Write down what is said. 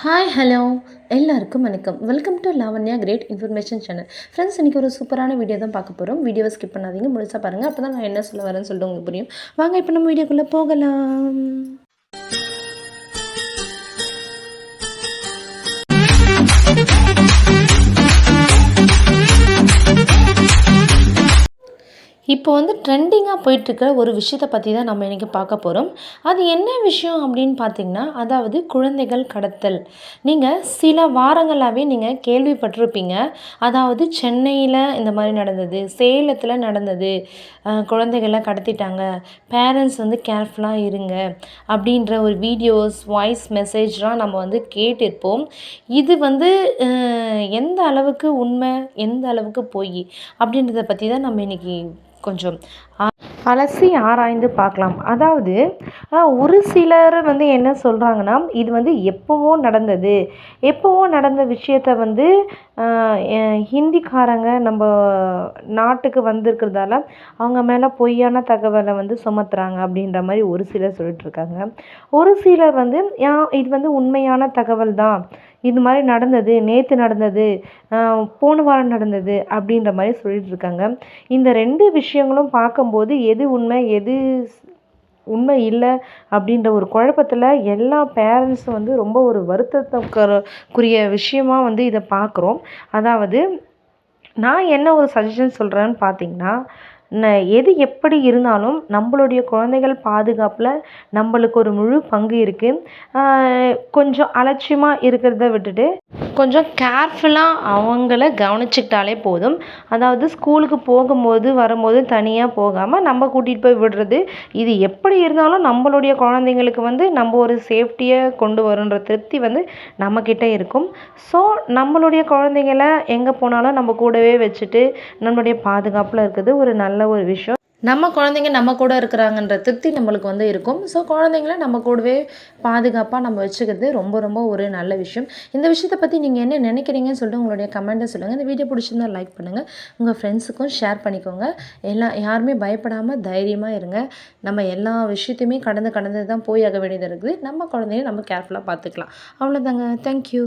Hi hello எல்லாருக்கும் வணக்கம். Welcome to Lavanya great information channel friends இன்றைக்கி ஒரு சூப்பரான வீடியோ தான் பார்க்க போகிறோம் வீடியோவை ஸ்கிப் பண்ணாதீங்க. முழுசாக பாருங்கள் அப்போ தான் நான் என்ன சொல்ல வரேன்னு சொல்லிட்டு உங்களுக்கு புரியும். வாங்க இப்போ நம்ம வீடியோக்குள்ளே போகலாம். இப்போ வந்து ட்ரெண்டிங்காக போயிட்டுருக்க ஒரு விஷயத்தை பற்றி தான் நம்ம இன்றைக்கி பார்க்க போகிறோம் அது என்ன விஷயம் அப்படின்னு பார்த்தீங்கன்னா அதாவது குழந்தைகள் கடத்தல். நீங்கள் சில வாரங்களாகவே நீங்கள் கேள்விப்பட்டிருப்பீங்க. அதாவது சென்னையில் இந்த மாதிரி நடந்தது சேலத்தில் நடந்தது குழந்தைகள்லாம் குழந்தைகளை கடத்திட்டாங்க பேரண்ட்ஸ் வந்து கேர்ஃபுல்லாக இருங்க அப்படின்ற ஒரு வீடியோஸ் வாய்ஸ் மெசேஜ்லாம் நம்ம வந்து கேட்டிருப்போம். இது வந்து எந்த அளவுக்கு உண்மை எந்த அளவுக்கு போய் அப்படின்றத பற்றி தான் நம்ம இன்றைக்கி கொஞ்சம் அலசி ஆராய்ந்து பார்க்கலாம். அதாவது ஒரு சிலர் வந்து என்ன சொல்கிறாங்கன்னா இது வந்து எப்போவோ நடந்தது. எப்போவோ நடந்த விஷயத்த வந்து ஹிந்திக்காரங்க நம்ம நாட்டுக்கு வந்திருக்கிறதால அவங்க மேலே பொய்யான தகவலை வந்து சுமத்துறாங்க அப்படின்ற மாதிரி ஒரு சிலர் சொல்லிட்டு இருக்காங்க. ஒரு சிலர் வந்து "யா- இது வந்து உண்மையான தகவல் தான். இது மாதிரி நடந்தது நேற்று நடந்தது போன வாரம் நடந்தது அப்படின்ற மாதிரி சொல்லிட்டு இருக்காங்க. இந்த ரெண்டு விஷயங்களும் பார்க்கும்போது எது உண்மை எது உண்மை இல்லை அப்படின்ற ஒரு குழப்பத்தில் எல்லா பேரண்ட்ஸும் வந்து ரொம்ப ஒரு வருத்தத்துக்குரிய விஷயமா வந்து இதை பார்க்குறோம். அதாவது நான் என்ன ஒரு சஜஷன் சொல்கிறேன்னு பார்த்தீங்கன்னா எது எப்படி இருந்தாலும் நம்மளுடைய குழந்தைகள் பாதுகாப்பில் நம்மளுக்கு ஒரு முழு பங்கு இருக்குது கொஞ்சம் அலட்சியமாக இருக்கிறத விட்டுட்டு கொஞ்சம் கேர்ஃபுல்லாக அவங்கள கவனிச்சுக்கிட்டாலே போதும். அதாவது ஸ்கூலுக்கு போகும்போது வரும்போது தனியாக போகாமல் நம்ம கூட்டிகிட்டு போய் விடுறது. இது எப்படி இருந்தாலும் நம்மளுடைய குழந்தைங்களுக்கு வந்து நம்ம ஒரு சேஃப்டியை கொண்டு வரும்ன்ற திருப்தி வந்து நம்மக்கிட்ட இருக்கும். ஸோ நம்மளுடைய குழந்தைங்கள எங்கே போனாலும் நம்ம கூடவே வச்சுட்டு நம்மளுடைய பாதுகாப்பில் இருக்கிறது ஒரு நல்ல ஒரு விஷயம். நம்ம குழந்தைங்க நம்ம கூட இருக்கிறாங்கன்ற திருப்தி நம்மளுக்கு வந்து இருக்கும். ஸோ குழந்தைங்கள நம்ம கூடவே பாதுகாப்பாக நம்ம வச்சுக்கிறது ரொம்ப ரொம்ப ஒரு நல்ல விஷயம். இந்த விஷயத்தை பற்றி நீங்கள் என்ன நினைக்கிறீங்கன்னு சொல்லிட்டு உங்களுடைய கமெண்ட்டை சொல்லுங்கள் இந்த வீடியோ பிடிச்சிருந்தா லைக் பண்ணுங்கள் உங்கள் ஃப்ரெண்ட்ஸுக்கும் ஷேர் பண்ணிக்கோங்க. எல்லாம் யாருமே பயப்படாமல் தைரியமாக இருங்க. நம்ம எல்லா விஷயத்தையுமே கடந்து கடந்து தான் போய் ஆக வேண்டியது இருக்குது. நம்ம குழந்தைய நம்ம கேர்ஃபுல்லாக பார்த்துக்கலாம். அவ்வளோதாங்க தேங்க்யூ